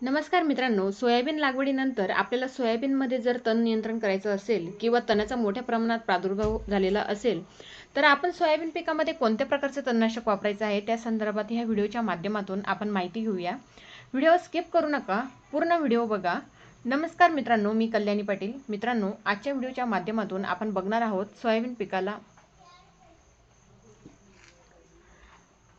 नमस्कार मित्रांनो सोयाबीन लागवडीनंतर आपल्याला सोयाबीनमध्ये जर तण नियंत्रण करायचं असेल किंवा तणाचा मोठ्या प्रमाणात प्रादुर्भाव झालेला असेल तर आपण सोयाबीन पिकामध्ये कोणत्या प्रकारचं तणनाशक वापरायचं आहे त्या संदर्भात ह्या व्हिडिओच्या माध्यमातून आपण माहिती घेऊया. व्हिडिओ स्किप करू नका पूर्ण व्हिडिओ बघा. नमस्कार मित्रांनो मी कल्याणी पाटील. मित्रांनो आजच्या व्हिडिओच्या माध्यमातून आपण बघणार आहोत सोयाबीन पिकाला.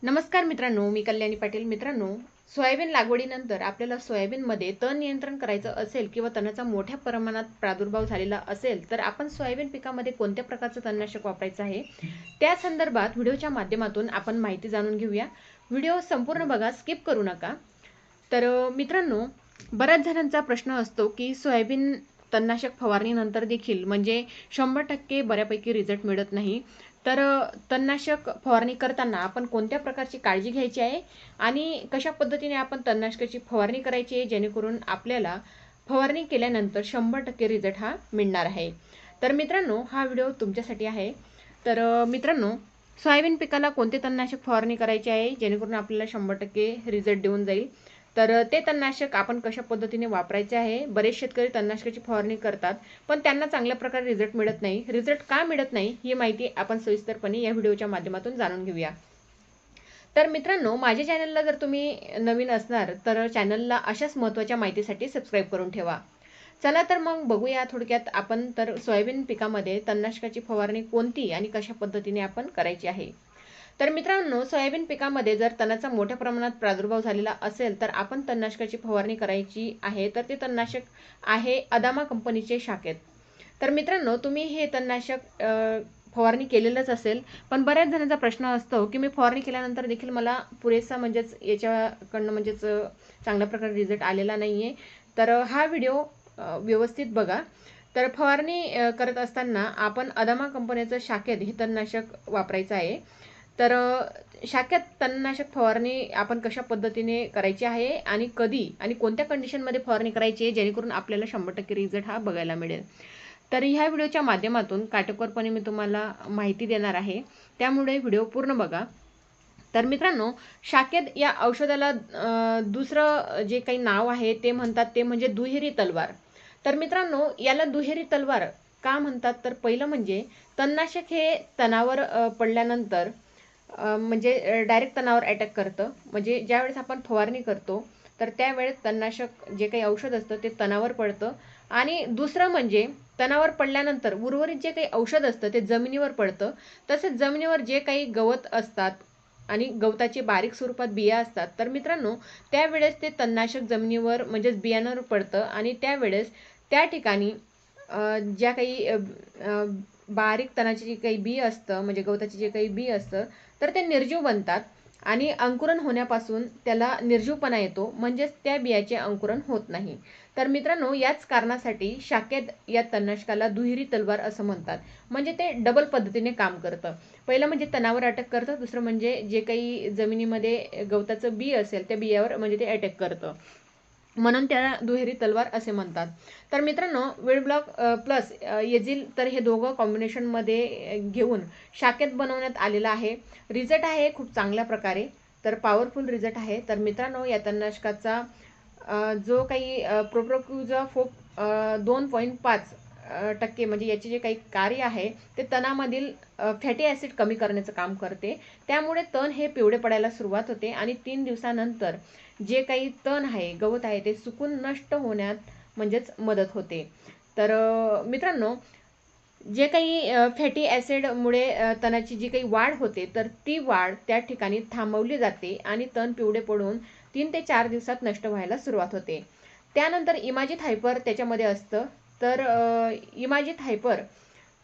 नमस्कार मित्रांनो मी कल्याणी पाटील. मित्रांनो सोयाबीन लागवडीनंतर आपल्याला सोयाबीनमध्ये तण नियंत्रण करायचं असेल किंवा तणाचा मोठ्या प्रमाणात प्रादुर्भाव झालेला असेल तर आपण सोयाबीन पिकामध्ये कोणत्या प्रकारचं तणनाशक वापरायचं आहे? त्या संदर्भात व्हिडिओच्या माध्यमातून आपण माहिती जाणून घेऊया. व्हिडिओ संपूर्ण बघा स्किप करू नका. तर मित्रांनो बऱ्याच जणांचा प्रश्न असतो की सोयाबीन तणनाशक फवारणीनंतर देखील म्हणजे शंभर टक्के बऱ्यापैकी रिझल्ट मिळत नाही. तर तणनाशक फवारणी करताना आपण कोणत्या प्रकारची काळजी घ्यायची आहे? आणि कशा पद्धतीने आपण तणनाशकाची फवारणी करायची आहे? जेणेकरून आपल्याला फवारणी केल्यानंतर शंभर टक्के रिझल्ट हा मिळणार आहे. तर मित्रांनो हा व्हिडिओ तुमच्यासाठी आहे. तर मित्रांनो सोयाबीन पिकाला कोणते तणनाशक फवारणी करायची आहे? जेणेकरून आपल्याला शंभर टक्के रिझल्ट देऊन जाईल. तर ते तणनाशक आपण कशा पद्धतीने वापरायचे आहे? बरेच शेतकरी तणनाशकाची फवारणी करतात पण त्यांना चांगल्या प्रकारे रिझल्ट मिळत नाही. रिझल्ट का मिळत नाही ही माहिती आपण सविस्तरपणे या व्हिडिओच्या माध्यमातून जाणून घेऊया. तर मित्रांनो माझ्या चॅनलला जर तुम्ही नवीन असणार तर चॅनलला अशाच महत्त्वाच्या माहितीसाठी सबस्क्राईब करून ठेवा. चला तर मग बघूया थोडक्यात आपण तर सोयाबीन पिकामध्ये तणनाशकाची फवारणी कोणती आणि कशा पद्धतीने आपण करायची आहे? तर मित्रांनो सोयाबीन पिकामध्ये जर तणाचा मोठ्या प्रमाणात प्रादुर्भाव झालेला असेल तर आपण तणनाशकाची फवारणी करायची आहे. तर ते तणनाशक आहे अदामा कंपनीचे शाखेत तर मित्रांनो तुम्ही हे तणनाशक फवारणी केलेलंच असेल पण बऱ्याच जणांचा प्रश्न असतो की मी फवारणी केल्यानंतर देखील मला पुरेसा म्हणजेच याच्याकडनं म्हणजेच चांगल्या प्रकारे रिझल्ट आलेला नाही आहे तर हा व्हिडिओ व्यवस्थित बघा. तर फवारणी करत असताना आपण अदामा कंपनीचं शाखेत हे तणनाशक वापरायचं आहे. तर शाखेत तणनाशक फवारणी आपण कशा पद्धतीने करायची आहे आणि कधी आणि कोणत्या कंडिशनमध्ये फवारणी करायची आहे जेणेकरून आपल्याला शंभर टक्के रिझल्ट हा बघायला मिळेल. तर ह्या व्हिडिओच्या माध्यमातून काटेकोरपणे मी तुम्हाला माहिती देणार आहे. त्यामुळे व्हिडिओ पूर्ण बघा. तर मित्रांनो शाखेत या औषधाला दुसरं जे काही नाव आहे ते म्हणतात ते म्हणजे दुहेरी तलवार. तर मित्रांनो याला दुहेरी तलवार का म्हणतात? तर पहिलं म्हणजे तणनाशक हे तणावर पडल्यानंतर म्हणजे डायरेक्ट तणावर अटॅक करतं. म्हणजे ज्यावेळेस आपण फवारणी करतो तर त्यावेळेस तणनाशक जे काही औषध असतं ते तणावर पडतं. आणि दुसरं म्हणजे तणावर पडल्यानंतर उर्वरित जे काही औषध असतं ते जमिनीवर पडतं. तसेच जमिनीवर जे काही गवत असतात आणि गवताचे बारीक स्वरूपात बिया असतात तर मित्रांनो त्यावेळेस ते तणनाशक जमिनीवर म्हणजेच बियाणावर पडतं. आणि त्यावेळेस त्या ठिकाणी ज्या काही बारीक तणाची जे काही बी असतं म्हणजे गवताचे जे काही बी असतं तर ते निर्जीव बनतात आणि अंकुरण होण्यापासून त्याला निर्जीवपणा येतो म्हणजेच त्या बियाचे अंकुरण होत नाही. तर मित्रांनो याच कारणासाठी शाखेत या तणनाशकाला दुहेरी तलवार असं म्हणतात. म्हणजे ते डबल पद्धतीने काम करतं. पहिलं म्हणजे तणावर अटॅक करतं दुसरं म्हणजे जे काही जमिनीमध्ये गवताचं बी असेल त्या बियावर म्हणजे ते अटॅक करतं. म्हणून त्याला दुहेरी तलवार असे म्हणतात. तर मित्रांनो वेळ ब्लॉक प्लस येजील तर हे दोघं कॉम्बिनेशनमध्ये घेऊन शाखेत बनवण्यात आलेलं आहे. रिझल्ट आहे खूप चांगल्या प्रकारे. तर पॉवरफुल रिझल्ट आहे. तर मित्रांनो या तणनाशकाचा जो काही प्रोप्रोक्युजा फोक दोन पॉईंट पाच टक्के म्हणजे याचे जे काही कार्य आहे ते तणामधील फॅटी ॲसिड कमी करण्याचं काम करते. त्यामुळे तण हे पिवळे पडायला सुरुवात होते आणि तीन दिवसानंतर जे काही तण आहे गवत आहे ते सुकून नष्ट होण्यात म्हणजेच मदत होते. तर मित्रांनो जे काही फॅटी ॲसिडमुळे तणाची जी काही वाढ होते तर ती वाढ त्या ठिकाणी थांबवली जाते आणि तण पिवळे पडून तीन ते चार दिवसात नष्ट व्हायला सुरुवात होते. त्यानंतर इमाजित हायपर त्याच्यामध्ये असतं. तर इमाजित हायपर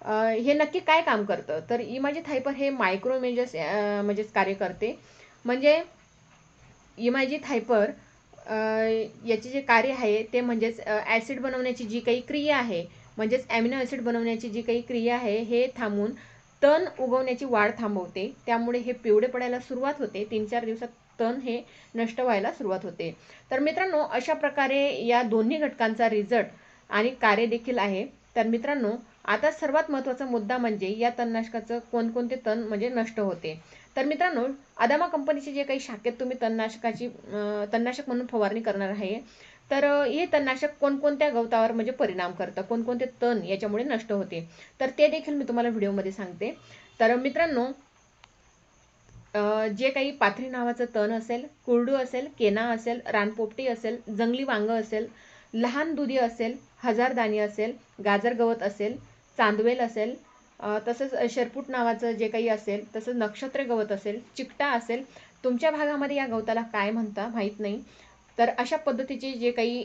हे नक्की काय काम करतं? तर इमाजित हायपर हे मायक्रोमेजस म्हणजेच कार्य करते. म्हणजे इमाजित हायपर याचे जे कार्य आहे ते म्हणजेच ॲसिड बनवण्याची जी काही क्रिया आहे म्हणजेच ॲमिनो ॲसिड बनवण्याची जी काही क्रिया आहे हे थांबून तण उगवण्याची वाढ थांबवते. त्यामुळे हे पिवळे पडायला सुरुवात होते. तीन चार दिवसात तण हे नष्ट व्हायला सुरुवात होते. तर मित्रांनो अशा प्रकारे या दोन्ही घटकांचा रिझल्ट आणि कार्य देखील आहे. तर मित्रांनो आता सर्वात महत्त्वाचा मुद्दा म्हणजे या तणनाशकाचं कोणकोणते तण म्हणजे नष्ट होते. तर मित्रांनो अदामा कंपनीचे जे काही शाखेत तुम्ही तणनाशकाची तणनाशक म्हणून फवारणी करणार आहे तर हे तणनाशक कोणकोणत्या गवतावर म्हणजे परिणाम करतं? कोणकोणते तण याच्यामुळे नष्ट होते? तर ते देखील मी तुम्हाला व्हिडिओमध्ये सांगते. तर मित्रांनो जे काही पाथरी नावाचं तण असेल कुरडू असेल केना असेल रानपोपटी असेल जंगली वांग असेल लहान दुधी असेल हजारदाणी असेल गाजर गवत असेल चांदवेल असेल तसंच शेरपूट नावाचं जे काही असेल तसंच नक्षत्र गवत असेल चिकटा असेल तुमच्या भागामध्ये या गवताला काय म्हणता माहीत नाही. तर अशा पद्धतीचे जे काही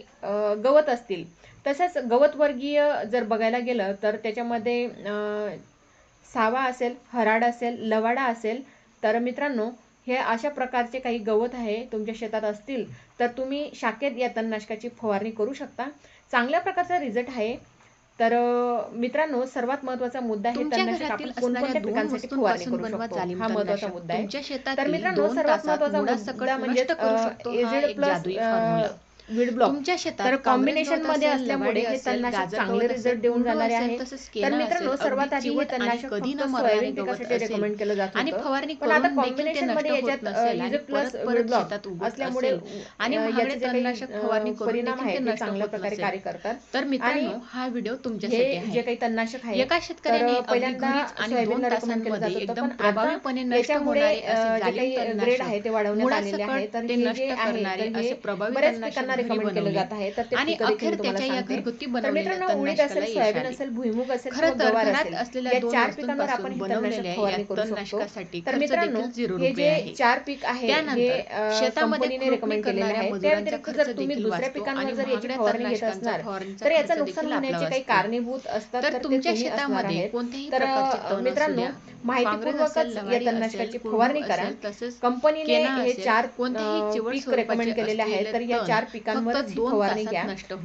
गवत असतील तसंच गवतवर्गीय जर बघायला गेलं तर त्याच्यामध्ये सावा असेल हराड असेल लवाडा असेल तर मित्रांनो हे अशा प्रकारचे काही गवत आहे तुमच्या शेतात असतील तर तुम्ही शाखेत या तणनाशकाची फवारणी करू शकता. चांगल्या प्रकारचा रिझल्ट आहे. तर मित्रांनो सर्वात महत्त्वाचा मुद्दा हे तणनाशक आपण कोणत्या पिकांसाठी फवारणी करू शकतो? हा महत्त्वाचा मुद्दा आहे. तर मित्रांनो सर्वात महत्त्वाचा मुद्दा म्हणजे प्लस तुमच्या शेतात कॉम्बिनेशनमध्ये असल्यामुळे हे तणनाशक चांगले रिझल्ट देऊन जाणारे आहे तर मित्रांनो सर्वात आधी हे तणनाशक कधी न सोयाबीन पिकासाठी रेकमेंड केलं जातं आणि फवारणी पण आता कॉम्बिनेशनमध्ये याच्यात प्लस शेतात असल्यामुळे आणि याचे तणनाशक फवारणी परिणाम आहे ते चांगल्या प्रकारे कार्य करतात तर मित्रांनो हा व्हिडिओ तुमच्यासाठी जे काही तणनाशक आहे एका शेतकऱ्याने पहिल्यांदा आणि दोन तासांमध्ये एकदम प्रभावीपणे नष्ट होणारे असे ग्रेड आहे ते वाढवण्यात आलेले आहे तर ते नष्ट करणारे असे हे बऱ्याच रिकमेंड केलं जात आहे तर आणि अखेर त्याच्या या घरगुती बनवलेल्या उडीद असेल सोयाबीन असेल भुईमुग असेल खरं तर घरात असलेल्या चार पिकांवर आपण बनवलेल्या तणनाशकासाठी तर मित्रांनो हे जे चार पीक आहे हे शेतामध्ये रिकमेंड केलेलं आहे. त्या व्यतिरिक्त जर तुम्ही दुसऱ्या पिकांवर जर याची फवारणी घेत असणार तर याचा नुकसान होण्याचे काही कारणीभूत असतात तर तुमच्या शेतामध्ये कोणत्याही तर मित्रांनो माहितीपूर्वकच या तणनाशकाची फवारणी करा कंपनीने हे चार कोणतेही रेकमेंड केलेले आहे तर या चार पिक पिकांवर फवारणी घ्या.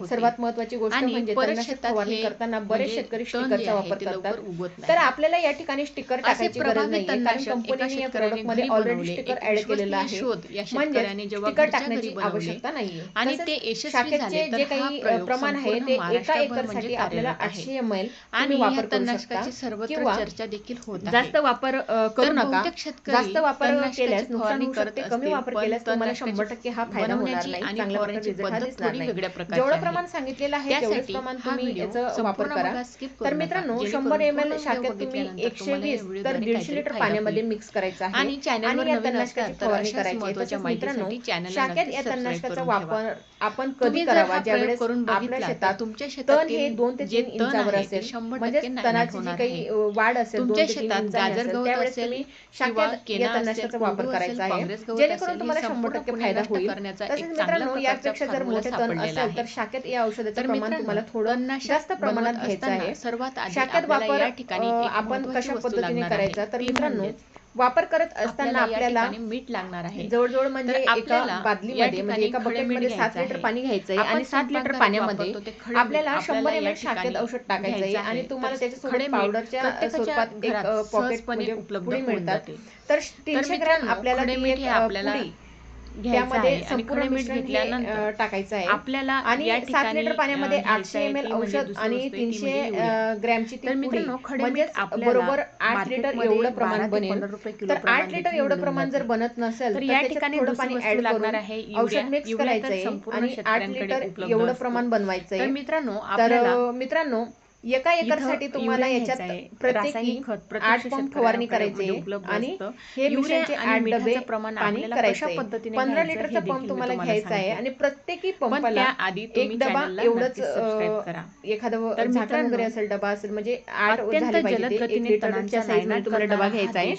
सर्वात महत्वाची गोष्ट म्हणजे फवारणी करताना बरेच शेतकरी स्टिकरचा वापर करतात. तर आपल्याला या ठिकाणी स्टिकर टाकायची गरज नाही कारण कंपनीने या प्रोडक्टमध्ये ऑलरेडी म्हणजे स्टिकर ऍड केलेला आहे. म्हणजे स्टिकर टाकण्याची आवश्यकता नाही आणि ते शाखेचे जे काही प्रमाण आहे ते एका एकरसाठी आपल्याला आठशे एम एल आणि वापर तणनाशकाची सर्वत्र चर्चा देखील होत जास्त वापर करू नका. जास्त वापर केल्यास नुकसान होऊ कमी वापर केल्यास तुम्हाला शंभर टक्के हा फायदा होणार नाही चांगल्या प्रकारे जेवढं प्रमाण सांगितलेलं आहे तेवढंच प्रमाण तुम्ही याचा वापर करा. तर मित्रांनो शंभर एम एल शाखेत तुम्ही एकशे वीस तर दीडशे लिटर पाण्यामध्ये मिक्स करायचं आहे. आणि या तणनाशकाची फवारणी करायची. मित्रांनो शाखेत या तणनाशकाचा वापर आपण कधी करावा? ज्यावेळेस आपल्या शेतात तुमच्या शेतात हे दोन ते तीन इंचावर असेल म्हणजे तणाची जी काही वाढ असेल तुमच्या शेतात गाजर गवत असेल शाखेत या तणनाशकाचा वापर करायचा आहे जेणेकरून तुम्हाला शंभर टक्के फायदा होईल तसेच मित्रांनो याचे त्यापेक्षा जर मोठे तण असेल तर शाखेत या औषधाचं प्रमाण तुम्हाला थोडं जास्त प्रमाणात घ्यायचं आहे. सर्वात शाखेत वापर आपण कशा पद्धतीने करायचा? तर मित्रांनो वापर करत असताना आपल्याला मीठ लागणार आहे. जवळजवळ म्हणजे एका बादलीमध्ये म्हणजे एका बकेटमध्ये सात लिटर पाणी घ्यायचं आहे आणि सात लिटर पाण्यामध्ये आपल्याला शंभर एम एल शाखेत औषध टाकायचं आहे आणि तुम्हाला त्याच्यासोबत पावडरच्या स्वरूपात एक पॉकेट म्हणजे उपलब्ध मिळतात. तर तीनशे ग्रॅम आपल्याला आपल्याला त्यामध्ये संपूर्ण मिश्रण टाकायचं आहे. आपल्याला आणि सात लिटर पाण्यामध्ये आठशे एम एल औषध आणि तीनशे ग्रॅमची ती पुडी म्हणजेच बरोबर आठ लिटर एवढं प्रमाण बनेल. तर आठ लिटर एवढं प्रमाण जर बनत नसेल तर या ठिकाणी थोडं पाणी ऍड लागणार आहे. औषध मिक्स करायचं आहे. आणि आठ लिटर एवढं प्रमाण बनवायचं आहे मित्रांनो तर मित्रांनो एका एकरसाठी तुम्हाला याच्यात प्रत्येकी आठ पंप फवारणी करायचे आणि हे मिश्रणाचे आठ डबे प्रमाण पाणी करायचे. पंधरा लिटरचा पंप तुम्हाला घ्यायचा आहे आणि प्रत्येकी पंपाला आधी एक डबा एवढंच एखादा झाकण वगैरे असेल डबा असेल म्हणजे आठ झाले एक लिटरच्या तुम्हाला डबा घ्यायचा आहे.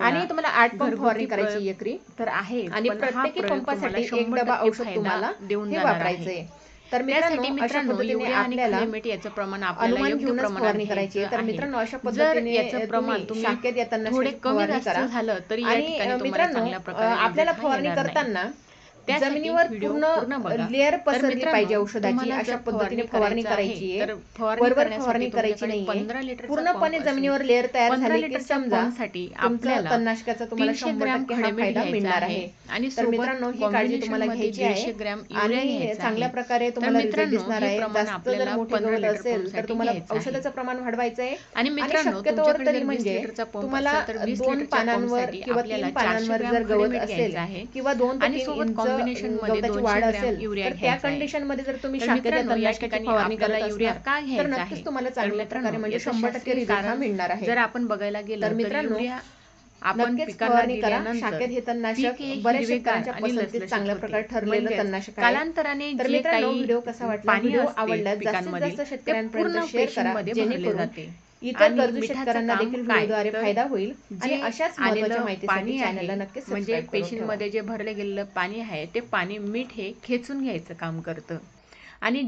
आणि तुम्हाला आठ पंप फवारणी करायची एकरी. तर आहे आणि प्रत्येकी पंपासाठी एक डबा औषध तुम्हाला देऊन वापरायचं आहे. तर मित्रांनो अशा पद्धतीने आपल्याला याचं प्रमाण आपल्याला योग्य प्रमाणात करायची आहे. तर मित्रांनो अशा पद्धतीने याचं प्रमाण तुम्ही शक्यत येताना थोडे कमी जास्त झालं तरी या ठिकाणी तुम्हाला चांगल्या प्रकारे आपल्याला फवारणी करताना करायची करायची आहे, आहे तर फवारणी वरवर करण्यासाठी फवारणी करायची तुमच्याकडे नाहीये. 15 लिटरचा पूर्णपणे. जमिनीवर लेअर तयार 15 झाली की समजा आपल्याला तणनाशकाचा तुम्हाला 300 शंभर टक्के हा फायदा मिळणार आहे आणि तर मित्रांनो ही काळजी तुम्हाला घ्यायची आहे 150 ग्रॅम युरिया आणि चांगल्या. प्रकारे तुम्हाला रिझल्ट दिसणार आहे जास्त जर मोठी 15 गवत लिटर असेल तर तुम्हाला. औषधाचं प्रमाण वाढवायचं आहे आणि तुमच्याकडे तरी जर 20 म्हणजे तुम्हाला असेल तर 20 दोन पानांवर किंवा तीन 400 पानांवर जर गवत असेल. किंवा दोन आणि सोबत गवताची 200 वाढ असेल तर त्या. कंडिशनमध्ये जर तुम्ही फवारणी आपल्याला करत युरिया असणार का तर नक्कीच? तुम्हाला चांगल्या प्रकारे म्हणजे शंभर टक्के रिझल्ट कारण मिळणार आहे. जर आपण बघायला गेलो तर तर मित्रांनो, आपण फवारणी करा. शाखेत हे तणनाशक बऱ्याच शेतकऱ्यांच्या पसंतीत चांगल्या. प्रकारे ठरलेलं तणनाशक कालांतराने तर मित्रांनो व्हिडिओ कसा वाटला? व्हिडिओ आवडल्यास जास्तीत जास्त शेतकऱ्यांपर्यंत शेअर करा. जेणेकरून जाते. इतर गरजू शेतकऱ्यांना देखील? व्हिडिओद्वारे फायदा होईल आणि जे अशाच महत्त्वाच्या माहितीसाठी चॅनलला नक्कीच म्हणजे. पेशींमध्ये जे भरले गेलेलं पाणी आहे ते पाणी मीठ हे खेचून घ्यायचं काम करतं आणि